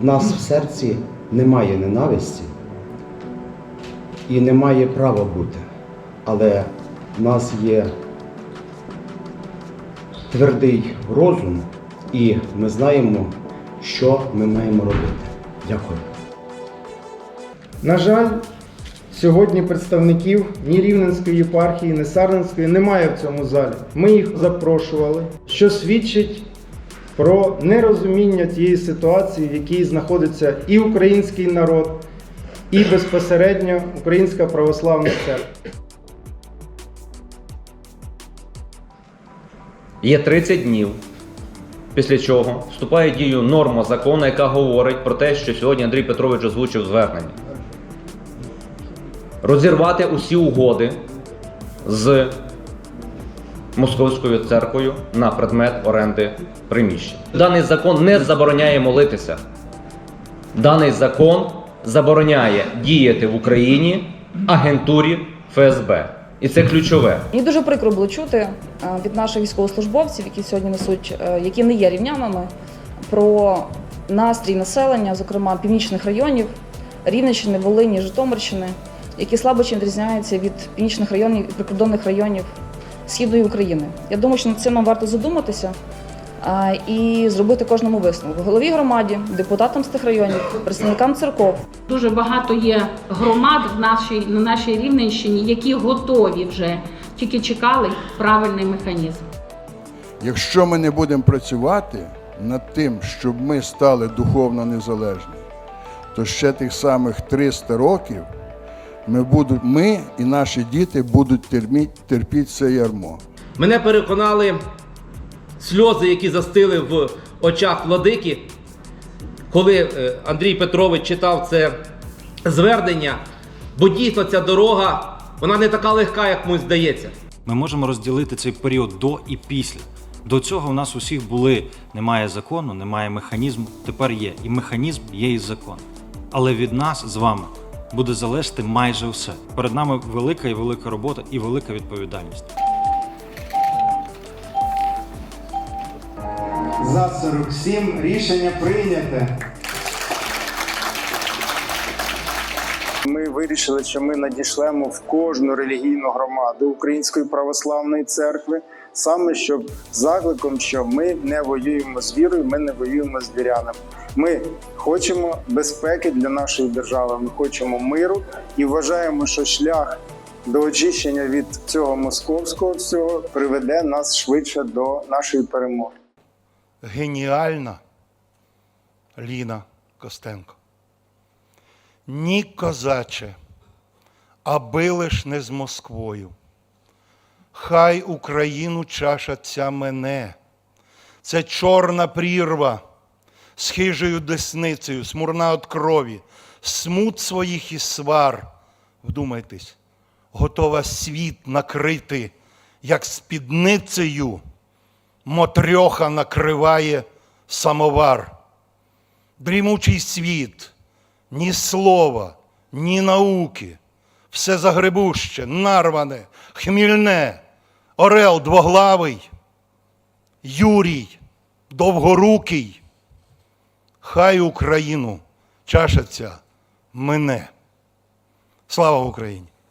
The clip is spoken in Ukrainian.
В нас в серці немає ненависті і немає права бути. Але в нас є твердий розум, і ми знаємо, що ми маємо робити. Дякую. На жаль, сьогодні представників ні Рівненської єпархії, ні Сарненської немає в цьому залі. Ми їх запрошували, що свідчить про нерозуміння тієї ситуації, в якій знаходиться і український народ, і безпосередньо Українська православна церква. Є 30 днів, після чого вступає в дію норма закону, яка говорить про те, що сьогодні Андрій Петрович озвучив звернення. Розірвати усі угоди з Московською церквою на предмет оренди приміщень. Даний закон не забороняє молитися. Даний закон забороняє діяти в Україні агентурі ФСБ. І це ключове. Мені дуже прикро було чути е, від наших військовослужбовців, які сьогодні несуть, е, які не є рівнянами, про настрій населення, зокрема північних районів Рівненщини, Волині, Житомирщини, які слабо чим відрізняються від північних районів і прикордонних районів Східної України. Я думаю, що над цим нам варто задуматися і зробити кожному висновок. Голові громаді, депутатам з тих районів, представникам церков. Дуже багато є громад в нашій, на нашій Рівненщині, які готові вже, тільки чекали правильний механізм. Якщо ми не будемо працювати над тим, щоб ми стали духовно незалежні, то ще тих самих 300 років ми, будуть, ми і наші діти будуть терпіти, терпіти це ярмо. Мене переконали сльози, які застили в очах владики, коли е, Андрій Петрович читав це звернення, бо дійсно ця дорога вона не така легка, як комусь здається. Ми можемо розділити цей період до і після. До цього у нас усіх були немає закону, немає механізму. Тепер є і механізм, є і закон. Але від нас з вами буде залежати майже все. Перед нами велика і велика робота і велика відповідальність. За 47 рішення прийняте. Ми вирішили, що ми надішлемо в кожну релігійну громаду Української православної церкви, саме щоб закликом, що ми не воюємо з вірою, ми не воюємо з вірянами. Ми хочемо безпеки для нашої держави. Ми хочемо миру і вважаємо, що шлях до очищення від цього московського всього приведе нас швидше до нашої перемоги. геніальна Ліна Костенко. Ні, козаче, аби лиш не з Москвою. Хай Україну чаша ця мене. Це чорна прірва з хижою десницею, смурна от крові, смут своїх і свар. Вдумайтесь, готова світ накрити, як спідницею Мотрьоха накриває самовар. Дрімучий світ, ні слова, ні науки, все загребуще, нарване, хмільне, орел двоглавий, Юрій, довгорукий. Хай Україну чашаться мене. Слава Україні!